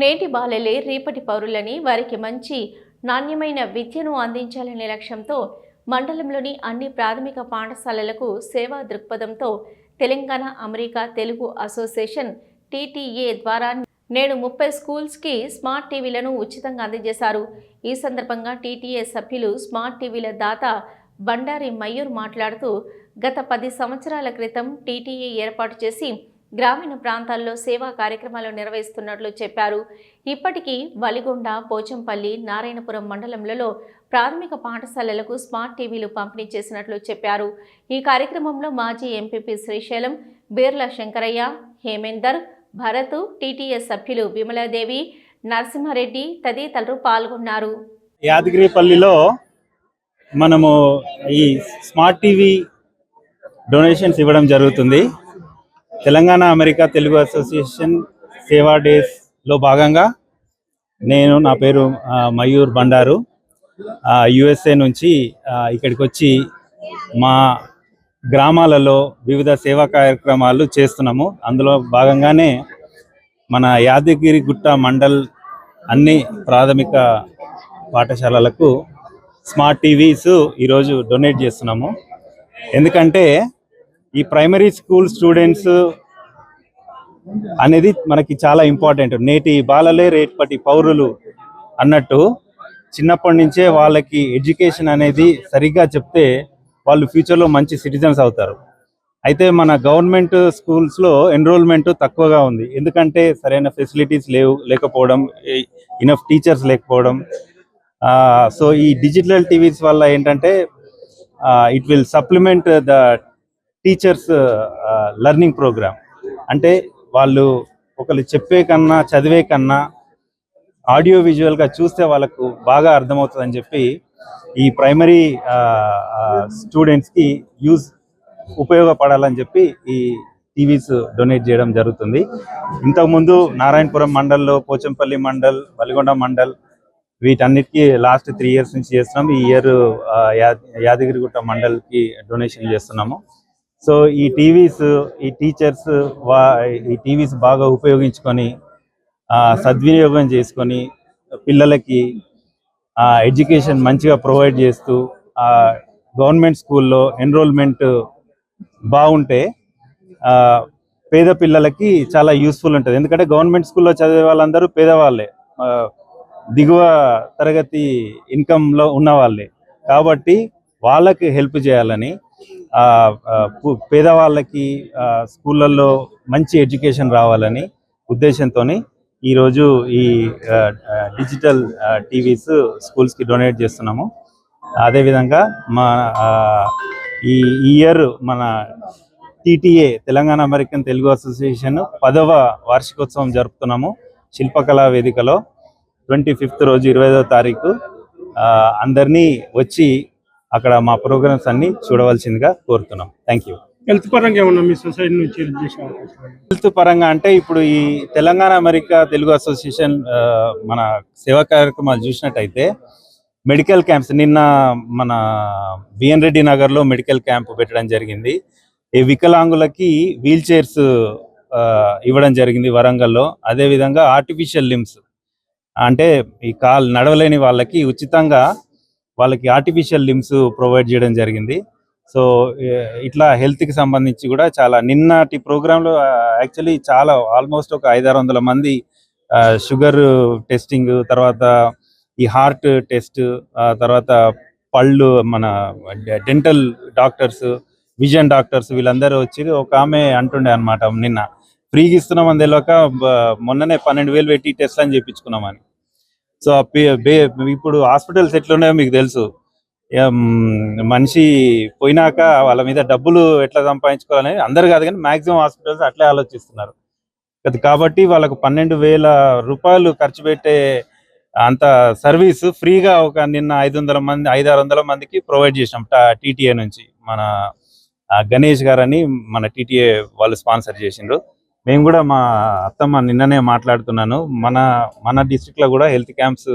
నేటి బాలలే రేపటి పౌరులని వారికి మంచి నాణ్యమైన విద్యను అందించాలనే లక్ష్యంతో మండలంలోని అన్ని ప్రాథమిక పాఠశాలలకు సేవా దృక్పథంతో Telangana America Telugu association TTA ద్వారా నేడు ముప్పై స్కూల్స్కి స్మార్ట్ టీవీలను ఉచితంగా అందజేశారు. ఈ సందర్భంగా టీటీఏ సభ్యులు స్మార్ట్ టీవీల దాత బండారి మయూర్ మాట్లాడుతూ గత పది సంవత్సరాల క్రితం టీటీఏ ఏర్పాటు చేసి గ్రామీణ ప్రాంతాల్లో సేవా కార్యక్రమాలు నిర్వహిస్తున్నట్లు చెప్పారు. ఇప్పటికీ వలిగొండ పోచంపల్లి నారాయణపురం మండలంలో ప్రాథమిక పాఠశాలలకు స్మార్ట్ టీవీలు పంపిణీ చేసినట్లు చెప్పారు. ఈ కార్యక్రమంలో మాజీ ఎంపీపీ శ్రీశైలం బీర్ల శంకరయ్య హేమేందర్ భరత్ టీటీఎస్ సభ్యులు విమలాదేవి నరసింహారెడ్డి తదితరులు పాల్గొన్నారు. యాదగిరిపల్లిలో మనము ఈ స్మార్ట్ టీవీ డొనేషన్స్ ఇవ్వడం జరుగుతుంది. తెలంగాణ అమెరికా తెలుగు అసోసియేషన్ సేవా డేస్లో భాగంగా నేను నా పేరు మయూర్ బండారు. యుఎస్ఏ నుంచి ఇక్కడికి వచ్చి మా గ్రామాలలో వివిధ సేవా కార్యక్రమాలు చేస్తున్నాము. అందులో భాగంగానే మన యాదగిరిగుట్ట మండల్ అన్ని ప్రాథమిక పాఠశాలలకు స్మార్ట్ టీవీస్ ఈరోజు డొనేట్ చేస్తున్నాము. ఎందుకంటే ఈ ప్రైమరీ స్కూల్ స్టూడెంట్స్ అనేది మనకి చాలా ఇంపార్టెంట్ నేటి బాలలే రేపటి పౌరులు అన్నట్టు చిన్నప్పటి నుంచే వాళ్ళకి ఎడ్యుకేషన్ అనేది సరిగ్గా చెప్తే వాళ్ళు ఫ్యూచర్లో మంచి సిటిజన్స్ అవుతారు. అయితే మన గవర్నమెంట్ స్కూల్స్లో ఎన్రోల్మెంట్ తక్కువగా ఉంది. ఎందుకంటే సరైన ఫెసిలిటీస్ లేవు లేకపోవడం ఇనఫ్ టీచర్స్ లేకపోవడం. సో ఈ డిజిటల్ టీవీస్ వల్ల ఏంటంటే it will supplement the teachers learning program అంటే వాళ్ళు ఒకరు చెప్పే కన్నా చదివే కన్నా ఆడియో విజువల్గా చూస్తే వాళ్ళకు బాగా అర్థమవుతుందని చెప్పి ఈ ప్రైమరీ స్టూడెంట్స్కి యూజ్ ఉపయోగపడాలని చెప్పి ఈ టీవీస్ డొనేట్ చేయడం జరుగుతుంది. ఇంతకుముందు నారాయణపురం మండల్లో పోచంపల్లి మండల్ వలిగొండ మండల్ వీటన్నిటికీ లాస్ట్ త్రీ ఇయర్స్ నుంచి చేస్తున్నాం ఈ ఇయర్ uh, యాదగిరిగుట్ట మండల్కి డొనేషన్ చేస్తున్నాము. సో ఈ టీవీస్ ఈ టీచర్స్ వా ఈ టీవీస్ బాగా ఉపయోగించుకొని ఆ, సద్వినియోగం చేసుకొని పిల్లలకి ఎడ్యుకేషన్ మంచిగా ప్రొవైడ్ చేస్తూ గవర్నమెంట్ స్కూల్లో ఎన్రోల్మెంట్ బాగుంటే ఆ, పేద పిల్లలకి చాలా యూస్ఫుల్ ఉంటుంది. ఎందుకంటే గవర్నమెంట్ స్కూల్లో చదివే వాళ్ళందరూ పేదవాళ్ళే. దిగువ తరగతి ఇన్కంలో ఉన్న వాళ్ళే. కాబట్టి వాళ్ళకి హెల్ప్ చేయాలని పేదవాళ్ళకి స్కూళ్ళల్లో మంచి ఎడ్యుకేషన్ రావాలని ఉద్దేశంతో ఈరోజు ఈ డిజిటల్ టీవీస్ స్కూల్స్కి డొనేట్ చేస్తున్నాము. అదేవిధంగా మా ఈ ఇయర్ మన TTA Telangana American Telugu association పదవ వార్షికోత్సవం జరుపుతున్నాము శిల్పకళా వేదికలో. ట్వంటీ ఫిఫ్త్ రోజు ఇరవై తారీఖు ఆ, అందరినీ వచ్చి అక్కడ మా ప్రోగ్రామ్స్ అన్ని చూడవలసిందిగా కోరుతున్నాం. థ్యాంక్ యూ హెల్త్ పరంగా ఏమన్నా మీ సొసైటీ నుంచి? హెల్త్ పరంగా అంటే ఇప్పుడు ఈ తెలంగాణ అమెరికా తెలుగు అసోసియేషన్ మన సేవా కార్యక్రమాలు చూసినట్టయితే మెడికల్ క్యాంప్స్ నిన్న మన బిఎన్ రెడ్డి నగర్లో మెడికల్ క్యాంప్ పెట్టడం జరిగింది. ఈ వికలాంగులకి వీల్ చైర్స్ ఇవ్వడం జరిగింది వరంగల్లో. అదేవిధంగా ఆర్టిఫిషియల్ లిమ్స్ అంటే ఈ కాల్ నడవలేని వాళ్ళకి ఉచితంగా వాళ్ళకి ఆర్టిఫిషియల్ లిమ్స్ ప్రొవైడ్ చేయడం జరిగింది. సో ఇట్లా హెల్త్కి కి సంబంధించి కూడా చాలా నిన్నటి ప్రోగ్రాంలో యాక్చువల్లీ చాలా ఆల్మోస్ట్ ఒక ఐదారు వందల మంది షుగర్ టెస్టింగ్ తర్వాత ఈ హార్ట్ టెస్ట్ తర్వాత పళ్ళు మన డెంటల్ డాక్టర్స్ విజన్ డాక్టర్స్ వీళ్ళందరూ వచ్చి ఒక ఆమె అంటుండే అనమాట నిన్న. ఫ్రీగా ఇస్తున్నాం అని తెలియక మొన్ననే పన్నెండు వేలు పెట్టి టెస్ట్ అని చేయించుకున్నామని సో ఇప్పుడు హాస్పిటల్స్ ఎట్లున్నాయో మీకు తెలుసు. మనిషి పోయినాక వాళ్ళ మీద డబ్బులు ఎట్లా సంపాదించుకోవాలని అందరు కాదు కానీ మాక్సిమం హాస్పిటల్స్ అట్లే ఆలోచిస్తున్నారు. కాబట్టి వాళ్ళకు పన్నెండు వేల రూపాయలు ఖర్చు పెట్టే అంత సర్వీస్ ఫ్రీగా ఒక నిన్న ఐదు వందల మంది ఐదు ఆరు వందల మందికి ప్రొవైడ్ చేసినాం టీటీఏ నుంచి. మన గణేష్ గారని మన టీటీఏ వాళ్ళు స్పాన్సర్ చేసిండ్రు. మేము కూడా మా అత్తమ్మ నిన్ననే మాట్లాడుతున్నాను. మన మన district లో కూడా హెల్త్ క్యాంప్స్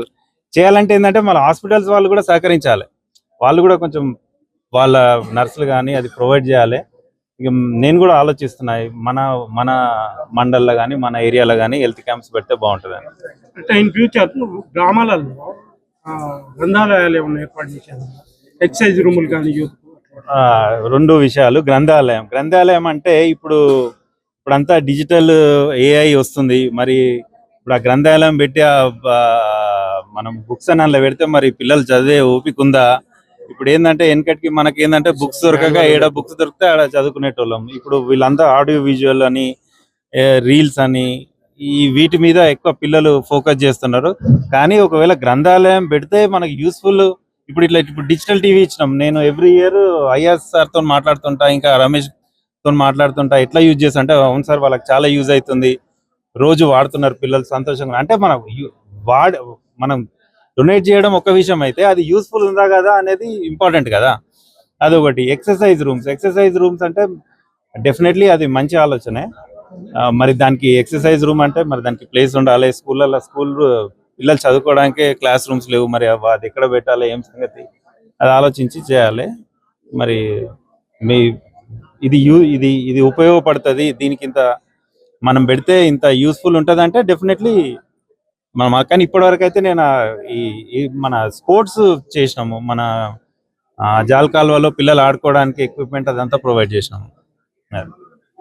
చేయాలంటే ఏంటంటే మన హాస్పిటల్స్ వాళ్ళు కూడా సహకరించాలి. వాళ్ళు కూడా కొంచెం వాళ్ళ నర్సులు కానీ అది ప్రొవైడ్ చేయాలి. ఇక నేను కూడా ఆలోచిస్తున్నా మన మన మండల్లో కానీ మన ఏరియాలో కానీ హెల్త్ క్యాంప్స్ పెడితే బాగుంటుంది అంటే ఇన్ ఫ్యూచర్ గ్రామాలలో గ్రంథాలయాలు ఏమైనా ఏర్పాటు చేశారు? ఎక్సైజ్ రూములు కానీ రెండు విషయాలు. గ్రంథాలయం. గ్రంథాలయం అంటే ఇప్పుడు ఇప్పుడంతా డిజిటల్ ఏఐ వస్తుంది. మరి ఇప్పుడు ఆ గ్రంథాలయం పెట్టి మనం బుక్స్ అని అందులో పెడితే మరి పిల్లలు చదివే ఓపిక ఉందా? ఇప్పుడు ఏంటంటే వెనకటికి మనకి ఏంటంటే బుక్స్ దొరకక ఏడ బుక్స్ దొరికితే ఆడ చదువుకునేటోళ్ళం. ఇప్పుడు వీళ్ళంతా ఆడియో విజువల్ అని రీల్స్ అని ఈ వీటి మీద ఎక్కువ పిల్లలు ఫోకస్ చేస్తున్నారు. కానీ ఒకవేళ గ్రంథాలయం పెడితే మనకి యూస్ఫుల్. ఇప్పుడు ఇట్లా ఇప్పుడు డిజిటల్ టీవీ ఇచ్చినాం. నేను ఎవ్రీ ఇయర్ ఐఆర్ సార్తో మాట్లాడుతుంటా ఇంకా రమేష్ తో మాట్లాడుతుంటా ఎట్లా యూజ్ చేస్తా అంటే అవును సార్ వాళ్ళకి చాలా యూజ్ అవుతుంది. రోజు వాడుతున్నారు పిల్లలు సంతోషంగా. అంటే మనం వాడ మనం డొనేట్ చేయడం ఒక విషయం అయితే అది యూస్ఫుల్ ఉందా కదా అనేది ఇంపార్టెంట్ కదా. అదొకటి. Exercise rooms. ఎక్సర్సైజ్ రూమ్స్ అంటే డెఫినెట్లీ అది మంచి ఆలోచనే. మరి దానికి ఎక్సర్సైజ్ రూమ్ అంటే మరి దానికి ప్లేస్ ఉండాలి. స్కూళ్ళల్లో స్కూల్ పిల్లలు చదువుకోవడానికి క్లాస్ రూమ్స్ లేవు. మరి అవ్వ అది ఎక్కడ పెట్టాలి ఏం సంగతి? అది ఆలోచించి చేయాలి. మరి మీ ఇది యూ ఇది ఇది ఉపయోగపడుతుంది దీనికి ఇంత మనం పెడితే ఇంత యూస్ఫుల్ ఉంటుంది అంటే డెఫినెట్లీ మనం కానీ ఇప్పటివరకు అయితే నేను ఈ మన స్పోర్ట్స్ చేసినాము. మన జాల్ కాలువలో పిల్లలు ఆడుకోవడానికి ఎక్విప్మెంట్ అదంతా ప్రొవైడ్ చేసినాము.